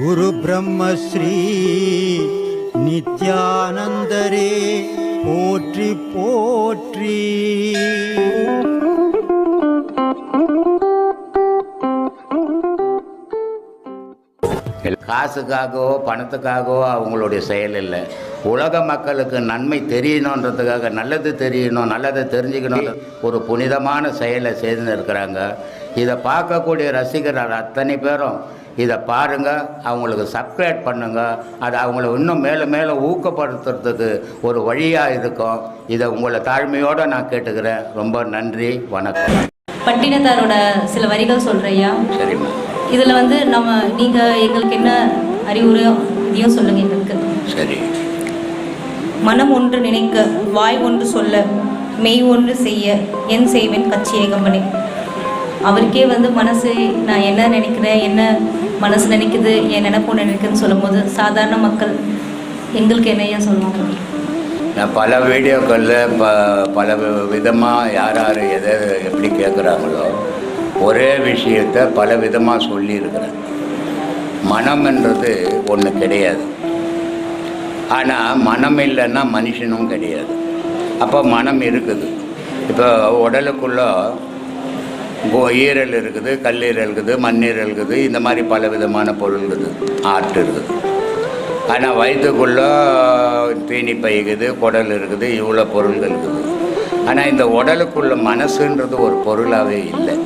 குரு பிரம்மஸ்ரீ நித்யானந்தரே போற்றி போற்றி. காசுக்காகவோ பணத்துக்காகவோ அவங்களுடைய செயல் இல்லை. உலக மக்களுக்கு நன்மை தெரியணுன்றதுக்காக நல்லது தெரியணும் நல்லதை தெரிஞ்சுக்கணும். ஒரு புனிதமான செயலை செய்து இருக்கிறாங்க இதை பார்க்கக்கூடிய ரசிகர்கள் அத்தனை பேரும் இதை பாருங்க அவங்களுக்கு சப்ஸ்கிரைப் பண்ணுங்க. அது அவங்கள இன்னும் மேலே மேலே ஊக்கப்படுத்துறதுக்கு ஒரு வழியாக இருக்கும். இதை உங்களை தாழ்மையோடு நான் கேட்டுக்கிறேன். ரொம்ப நன்றி வணக்கம். பட்டினத்தாரோட சில வரிகள் சொல்கிறையா சரிம்மா இதில் வந்து நம்ம நீங்கள் எங்களுக்கு என்ன அறிவுரையோ இதையும் சொல்லுங்கள் எங்களுக்கு. சரி. மனம் ஒன்று நினைக்க வாய் ஒன்று சொல்ல மெய் ஒன்று செய்ய என் செய்வேன் கட்சி ஏகம்பனே அவருக்கே வந்து மனசு நான் என்ன நினைக்கிறேன் என்ன மனசு நினைக்குது என் நினைப்பு நினைக்குதுன்னு சொல்லும்போது சாதாரண மக்கள் எங்களுக்கு என்னையா சொல்லுவாங்க? நான் பல வீடியோக்களில் ப பல விதமாக யார் யார் எதை எப்படி கேட்குறாங்களோ ஒரே விஷயத்தை பல விதமாக சொல்லியிருக்கிறேன். மனம்ன்றது ஒன்று கிடையாது. ஆனால் மனம் இல்லைன்னா மனுஷனும் கிடையாது. அப்போ மனம் இருக்குது. இப்போ உடலுக்குள்ளே கோ- ஈரல் இருக்குது கல்லீரல் இருக்குது மண்ணீரல் இருக்குது இந்த மாதிரி பல விதமான பொருள் இருக்குது. ஆர்ட் இருக்குது. ஆனால் வயிற்றுக்குள்ளே தீனி பைக்குது குடல் இருக்குது இவ்வளோ பொருள்கள் இருக்குது. ஆனால் இந்த உடலுக்குள்ள மனசுன்றது ஒரு பொருளாகவே இல்லை.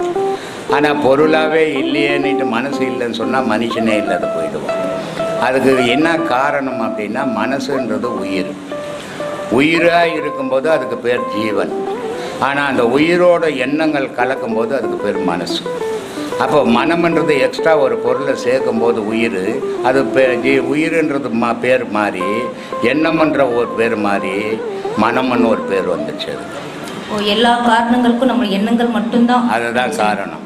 ஆனால் பொருளாகவே இல்லையேன்னுட்டு மனசு இல்லைன்னு சொன்னால் மனுஷனே இல்லாத போயிடுவோம் அதுக்கு என்ன காரணம் அப்படின்னா மனசுன்றது உயிர். உயிராக இருக்கும்போது அதுக்கு பேர் ஜீவன். ஆனால் அந்த உயிரோட எண்ணங்கள் கலக்கும்போது அதுக்கு பேர் மனசு. அப்போ மனம்ன்றது எக்ஸ்ட்ரா ஒரு பொருளை சேர்க்கும்போது உயிர். அது உயிர்ன்றது மா பேர் மாறி எண்ணம்ன்ற ஒரு பேர் மாறி மனம்னு ஒரு பேர் வந்துச்சு எல்லா காரணங்களுக்கும் நம்ம எண்ணங்கள் மட்டும்தான் அதுதான் காரணம்.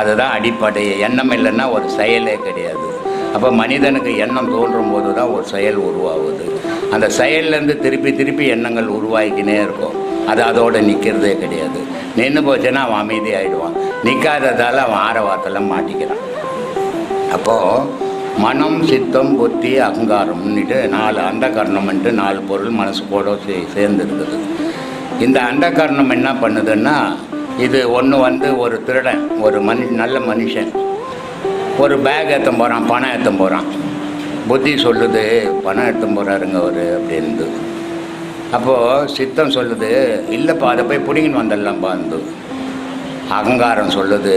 அதுதான் அடிப்படை. எண்ணம் இல்லைன்னா ஒரு செயலே கிடையாது. அப்போ மனிதனுக்கு எண்ணம் தோன்றும் போது தான் ஒரு செயல் உருவாகுது. அந்த செயல்லேருந்து திருப்பி திருப்பி எண்ணங்கள் உருவாகிக்கினே இருக்கும். அது அதோடு நிற்கிறதே கிடையாது. நின்று போச்சுன்னா அவன் அமைதியாகிடுவான் நிற்காததால் அவன் ஆரவாரத்தில் மாட்டிக்கிறான். அப்போது மனம் சித்தம் புத்தி அகங்காரம்னுட்டு நாலு அந்த கர்ணம்ன்ட்டு நாலு பொருள் மனசு கூட சே சேர்ந்து இருக்குது இந்த அந்த கர்ணம் என்ன பண்ணுதுன்னா இது ஒன்று வந்து ஒரு திருடன் ஒரு மனு நல்ல மனுஷன். ஒரு பேக் ஏற்ற போகிறான் பணம் ஏற்ற போகிறான் புத்தி சொல்லுது பணம் எடுத்து போகிறாருங்க அவர் அப்படின்து அப்போது சித்தம் சொல்லுது இல்லைப்பா அதை போய் பிடிங்கின்னு வந்துடலாம்ப்பா வந்து அகங்காரம் சொல்லுது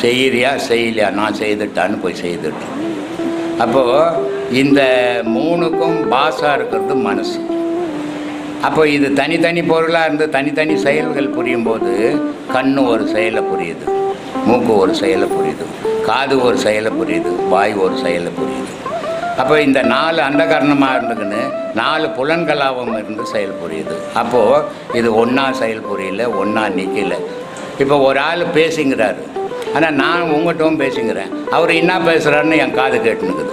செய்கிறியா செய்யலையா நான் செய்துட்டான்னு போய் செய்துட்டேன் அப்போது இந்த மூணுக்கும் பாஸாக இருக்கிறது மனசு. அப்போ இது தனித்தனி பொருளாக இருந்து தனித்தனி செயல்கள் புரியும் போது கண்ணு ஒரு செயலை புரியுது. மூக்கு ஒரு செயலை புரியுது காது ஒரு செயலை புரியுது வாய் ஒரு செயலை புரியுது. அப்போ இந்த நாலு அந்தகரணமாக இருந்துக்குன்னு நாலு புலன்களாகவும் இருந்து செயல் புரியுது. அப்போது இது ஒன்றா செயல் புரியல ஒன்றா நிற்கல இப்போ ஒரு ஆள் பேசுங்கிறாரு. ஆனால் நான் உங்கள்கிட்டவும் பேசுங்கிறேன். அவர் என்ன பேசுகிறாருன்னு என் காது கேட்டுனுக்குது.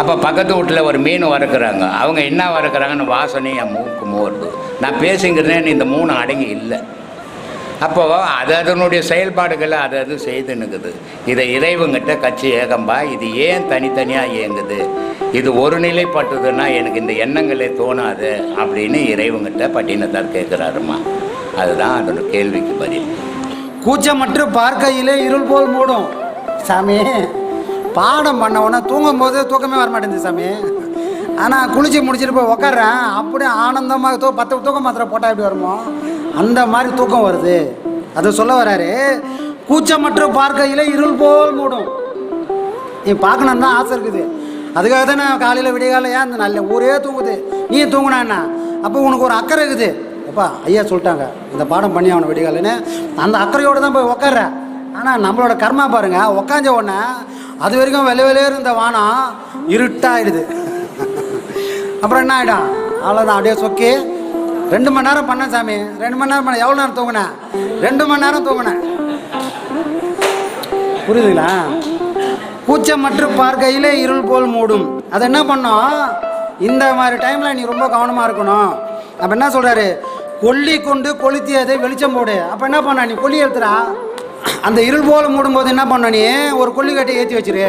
அப்போ பக்கத்து வீட்டில் ஒரு மீன் வறுக்கிறாங்க. அவங்க என்ன வறுக்கிறாங்கன்னு வாசனை என் மூக்கு மூடுது நான் பேசுங்கிறேன்னு இந்த மூணு அடங்கி இல்லை. அப்போது அது அதனுடைய செயல்பாடுகளை அது அது செய்துன்னுக்குது இதை இறைவங்கிட்ட கட்சி ஏகம்பா இது ஏன் தனித்தனியாக இயங்குது? இது ஒரு நிலைப்பட்டதுன்னா எனக்கு இந்த எண்ணங்களே தோணாது அப்படின்னு இறைவங்கிட்ட பட்டினத்தார் கேட்குறாருமா? அதுதான் அதோட கேள்விக்கு பதில். கூச்சமற்று பார்க்கையிலே இருள் போல் மூடும். சாமி பாடம் பண்ண உடனே தூங்கும் போது தூக்கமே வர மாட்டேங்குது சாமி. ஆனால் குளிச்சு முடிச்சுட்டு போய் உக்காடுறேன் அப்படியே ஆனந்தமாக தூ பத்து தூக்க மாத்திரை போட்டால் எப்படி வருமோ? அந்த மாதிரி தூக்கம் வருது. அதை சொல்ல வராரு கூச்சமற்ற பார்க்கையில் இருள் போல் மூடும். நீ பார்க்கணுன்னு தான் ஆசை இருக்குது. அதுக்காக தான் நான் காலையில் விடிய ஏன் அந்த நல்ல ஊரே தூங்குது. நீ தூங்கினா என்ன? அப்போ உனக்கு ஒரு அக்கறை இருக்குது. அப்பா ஐயா சொல்லிட்டாங்க இந்த பாடம் பண்ணி அவனை விடிகாலன்னு அந்த அக்கறையோடு தான் போய் உக்கார ஆனால் நம்மளோட கர்மா பாருங்கள் உக்காஞ்ச உடனே அது வரைக்கும் வெள்ளை வெளியே இருந்த வானம் இருட்டாயிடுது. அப்புறம் என்ன ஆகிடும் அவ்வளோதான் அப்படியே சொக்கி. ரெண்டு மணி நேரம் பண்ணேன் சாமி. ரெண்டு மணி நேரம் பண்ண எவ்வளோ நேரம் தூங்கினேன் ரெண்டு மணி நேரம் தூங்கினேன் புரியுதுங்களா? கூச்சமற்று பார்க்கையிலே இருள் போல் மூடும். அதை என்ன பண்ணோம்? இந்த மாதிரி டைமில் நீ ரொம்ப கவனமாக இருக்கணும். அப்போ என்ன சொல்கிறாரு கொல்லி கொண்டு கொளுத்தியதை வெளிச்சம் போடு. அப்போ என்ன பண்ண நீ? கொல்லி எழுத்துறா? அந்த இருள் போல் மூடும்போது என்ன பண்ண நீ? ஒரு கொல்லி கட்டி ஏற்றி வச்சிரு.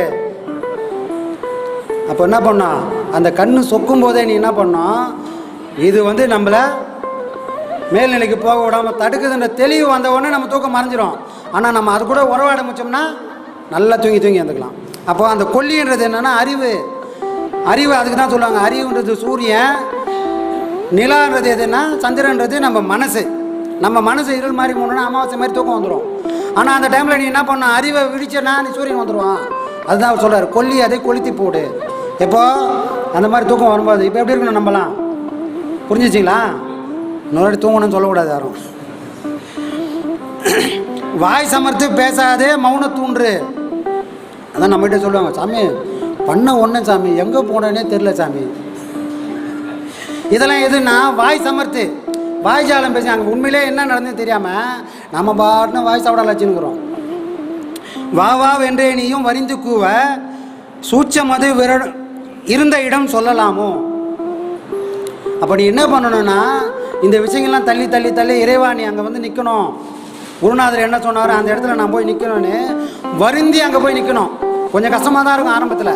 அப்போ என்ன பண்ணோம்? அந்த கண்ணு சொக்கும் போதே நீ என்ன பண்ணோம்? இது வந்து நம்மளை மேல்நிலைக்கு போக விடாமல் தடுக்குதுன்ற தெளிவு வந்த உடனே நம்ம தூக்கம் மறைஞ்சிரும். ஆனால் நம்ம அது கூட உறவு ஆரம்பித்தோம்னா நல்லா தூங்கி தூங்கி வந்துக்கலாம் அப்போ அந்த கொல்லின்றது என்னென்னா அறிவு. அறிவு அதுக்கு தான் சொல்லுவாங்க. அறிவுன்றது சூரியன். நிலான்றது எதுன்னா சந்திரன்றது நம்ம மனசு. நம்ம மனசு இருள் மாதிரி போனோன்னா அமாவாசை மாதிரி தூக்கம் வந்துடும் ஆனால் அந்த டைமில் நீ என்ன பண்ண அறிவை விழிச்சேன்னா நீ சூரியன் வந்துடுவான் அதுதான் அவர் சொல்கிறார் கொல்லி அதை கொளுத்தி போடு. எப்போ? அந்த மாதிரி தூக்கம் வரும்போது. இப்போ எப்படி இருக்கணும் நம்மலாம் புரிஞ்சிச்சிங்களா? இன்னொரு தூங்கணும்னு சொல்லக்கூடாது யாரும். வாய் சமர்த்து பேசாதே மௌன தூண்டு அதான் நம்மகிட்ட சொல்லுவாங்க சாமி பண்ண ஒன்று சாமி எங்கே போனேனே தெரில சாமி. இதெல்லாம் எதுன்னா வாய் சமர்த்து. வாய் ஜாலம் பேசி அங்கே உண்மையிலே என்ன நடந்தது தெரியாமல் நம்ம பாட்டுன்னு வாய் சாப்பிட லட்சினுக்கிறோம் வா வா வென்றே நீயும் வரிந்து கூவ சூச்சமது விர இருந்த இடம் சொல்லலாமோ? அப்போ நீ என்ன பண்ணணும்னா இந்த விஷயங்கள்லாம் தள்ளி தள்ளி தள்ளி இறைவா நீ அங்கே வந்து நிற்கணும் குருநாதர் என்ன சொன்னாரோ? அந்த இடத்துல நான் போய் நிற்கணும்னு வருந்தி அங்கே போய் நிற்கணும் கொஞ்சம் கஷ்டமாக தான் இருக்கும் ஆரம்பத்தில்.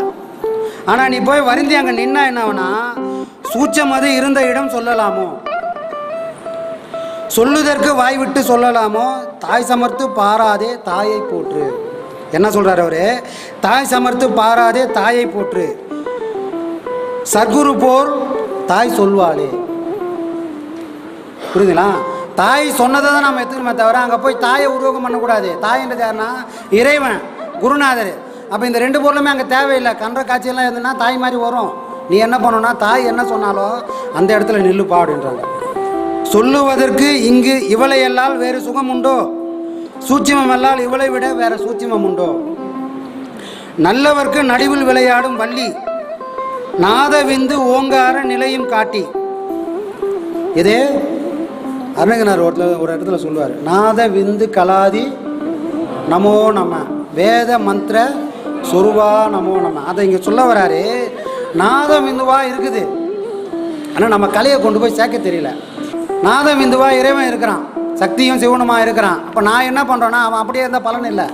ஆனால் நீ போய் வருந்தி அங்கே நின்னா என்ன ஆகுனா சூச்சமது இருந்த இடம் சொல்லலாமோ? சொல்லுதற்கு வாய் விட்டு சொல்லலாமோ? தாய் சமர்த்து பாராதே தாயை போற்று. என்ன சொல்றாரு அவரு? தாய் சமர்த்து பாராதே தாயை போற்று. சர்க்குரு போர் தாய் சொல்வாளே. புரியுதுங்களா? தாய் சொன்னதை தான் நம்ம எடுத்துக்கணுமே தவிர அங்கே போய் தாயை உருவகம் பண்ணக்கூடாது. தாயின்றது யாருன்னா இறைவன் குருநாதர். அப்போ இந்த ரெண்டு பொருளுமே அங்கே தேவையில்லை. கன்ற காட்சியெல்லாம் இருந்ததுன்னா தாய் மாதிரி வரும். நீ என்ன பண்ணணும்னா தாய் என்ன சொன்னாலோ அந்த இடத்துல நில்லுப்பா அப்படின்றாங்க. சொல்லுவதற்கு இங்கு இவளை எல்லால் வேறு சுகம் உண்டோ? சூட்சிமம் எல்லால் இவளை விட வேற சூட்சிமம் உண்டோ? நல்லவர்க்கு நடுவில் விளையாடும் வள்ளி நாதவிந்து ஓங்கார நிலையும் காட்டி. இதே அருணகினார் ஒரு ஒரு இடத்துல சொல்லுவார் நாத விந்து கலாதி நமோ நம வேத மந்திர சொருவா நமோ நம. அதை இங்கே சொல்ல வராரு நாதம் விந்துவா இருக்குது. ஆனால் நம்ம கலையை கொண்டு போய் சேர்க்க தெரியல. நாதம் விந்துவா இறைவன் இருக்கிறான் சக்தியும் சிவனுமா இருக்கிறான். அப்போ நான் என்ன பண்ணுறேன்னா அவன் அப்படியே இருந்தால் பலன் இல்லை.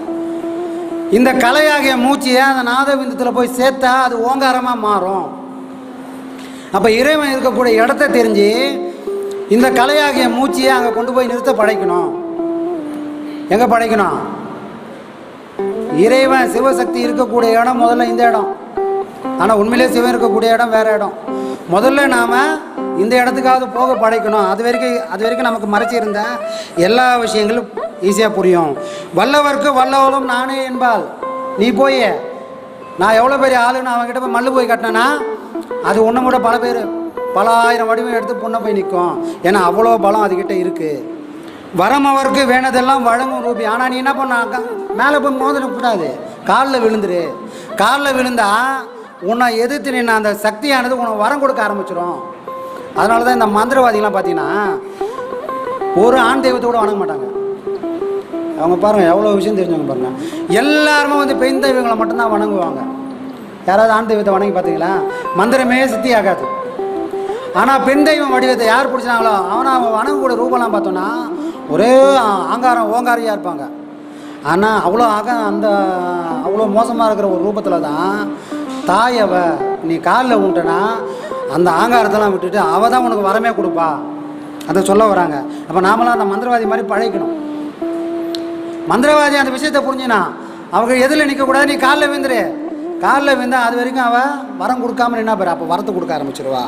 இந்த கலையாகிய மூச்சியை அந்த நாத விந்தத்தில் போய் சேர்த்தா அது ஓங்காரமாக மாறும். அப்போ இறைவன் இருக்கக்கூடிய இடத்த தெரிஞ்சு இந்த கலையாகிய மூச்சியை அங்கே கொண்டு போய் நிறுத்த படைக்கணும். எங்கே படைக்கணும்? இறைவன் சிவசக்தி இருக்கக்கூடிய இடம் முதல்ல இந்த இடம். ஆனால் உண்மையிலே சிவன் இருக்கக்கூடிய இடம் வேற இடம். முதல்ல நாம் இந்த இடத்துக்காவது போக படைக்கணும். அது வரைக்கும் அது வரைக்கும் நமக்கு மறைச்சிருந்த எல்லா விஷயங்களும் ஈஸியாக புரியும். வல்லவர்க்கு வல்லவளும் நானே என்பாள். நீ போய். நான் எவ்வளோ பெரிய ஆளுன்னு அவங்ககிட்ட போய் மல்லு போய் கட்டினேன்னா அது ஒன்றும் கூட பல பேர் பல ஆயிரம் வடிவம் எடுத்து பொண்ணை போய் நிற்கும் ஏன்னா அவ்வளோ பலம் அதுக்கிட்ட இருக்குது வரம் அவருக்கு வேணதெல்லாம் வழங்கும் ரூபி. ஆனால் நீ என்ன பண்ண மேலே போய் மோதிர கூடாது காலில் விழுந்துரு. காலில் விழுந்தா உன்னை எதிர்த்து நின்ன அந்த சக்தியானது உனக்கு வரம் கொடுக்க ஆரம்பிச்சிடும் அதனால தான் இந்த மந்திரவாதிகள்லாம் பார்த்தீங்கன்னா ஒரு ஆண் தெய்வத்தை கூட வணங்க மாட்டாங்க. அவங்க பாருங்கள் எவ்வளோ விஷயம் தெரிஞ்சவங்க பாருங்கள் எல்லாருமே வந்து பெண் தெய்வங்களை மட்டும்தான் வணங்குவாங்க. யாராவது ஆண் தெய்வத்தை வணங்கி பார்த்தீங்களா மந்திரமே சித்தி ஆகாது ஆனால் பெண் தெய்வம் வடிவத்தை யார் பிடிச்சினாங்களோ அவனை அவன் வணங்கக்கூடிய ரூபம்லாம் பார்த்தோன்னா ஒரே ஆங்காரம் ஓங்காரியாக இருப்பாங்க. ஆனால் அவ்வளோ ஆக அந்த அவ்வளோ மோசமாக இருக்கிற ஒரு ரூபத்தில் தான் தாய் நீ காலில் உண்டனா அந்த ஆங்காரத்தெல்லாம் விட்டுட்டு அவள் தான் உனக்கு வரமே கொடுப்பா. அதை சொல்ல வராங்க. அப்போ நாமளாம் அந்த மந்திரவாதி மாதிரி பழகிக்கணும். மந்திரவாதி அந்த விஷயத்தை புரிஞ்சுனா அவங்க எதில் நிற்கக்கூடாது நீ காலில் விழுந்துரு. காலில் விழுந்தா அது வரைக்கும் அவள் வரம் கொடுக்காம என்ன பாரு. அப்போ வரத்தை கொடுக்க ஆரம்பிச்சிருவா.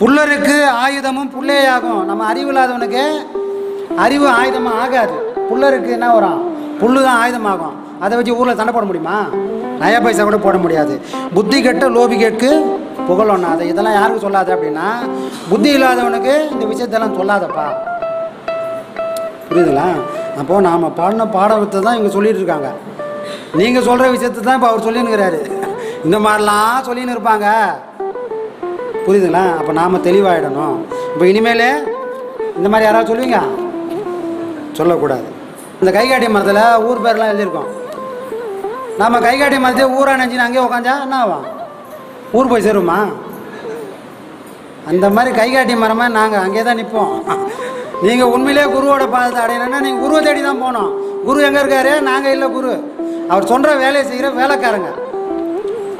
புல்லருக்கு ஆயுதமும் புல்லேயாகும் நம்ம அறிவு இல்லாதவனுக்கு அறிவு ஆயுதமாக ஆகாது. புல்லருக்கு என்ன வரும்? புல்லு தான் ஆயுதமாகும். அதை வச்சு ஊரில் சண்டை போட முடியுமா? நயா பைசா கூட போட முடியாது. புத்தி கெட்ட லோபி கேட்கு புகழ் அதை இதெல்லாம் யாருக்கும் சொல்லாது அப்படின்னா புத்தி இல்லாதவனுக்கு இந்த விஷயத்தெல்லாம் சொல்லாதப்பா. புரியுதுங்களா? அப்போது நாம் பாடின பாடத்தை தான் இங்கே சொல்லிட்டு இருக்காங்க. நீங்கள் சொல்கிற விஷயத்தை தான் இப்போ அவர் சொல்லினுக்கிறாரு இந்த மாதிரிலாம் சொல்லின்னு இருப்பாங்க. புரியுதுங்களா? அப்போ நாம் தெளிவாயிடணும். இப்போ இனிமேல் இந்த மாதிரி யாராவது சொல்லுவீங்க சொல்லக்கூடாது. இந்த கைகாட்டி மரத்தில் ஊர் பேர்லாம் எழுதியிருக்கோம். நம்ம கைகாட்டி மரத்தையே ஊராக நினச்சின்னு அங்கேயே உக்காந்தா என்ன ஆகும்? ஊர் போய் சேருமா? அந்த மாதிரி கைகாட்டி மரமாக நாங்கள் அங்கே தான் நிற்போம் நீங்கள் உண்மையிலே குருவோட பாதத்தை அடையணும்னா நீங்கள் குருவை தேடி தான் போகணும். குரு எங்கே இருக்காரு? நாங்கள் இல்லை குரு. அவர் சொல்கிற வேலையை செய்கிற வேலைக்காரங்க.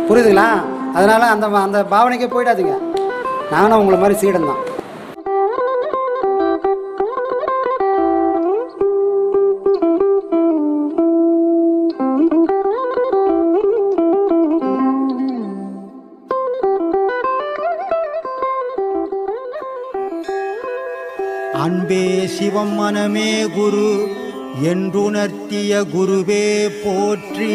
புரியுதுங்களா? அதனால் அந்த அந்த பாவனைக்கே போயிடாதீங்க. நானும் உங்களை மாதிரி சீடன் தான் அன்பே சிவம் மனமே குரு என்றுணர்த்திய குருவே போற்றி.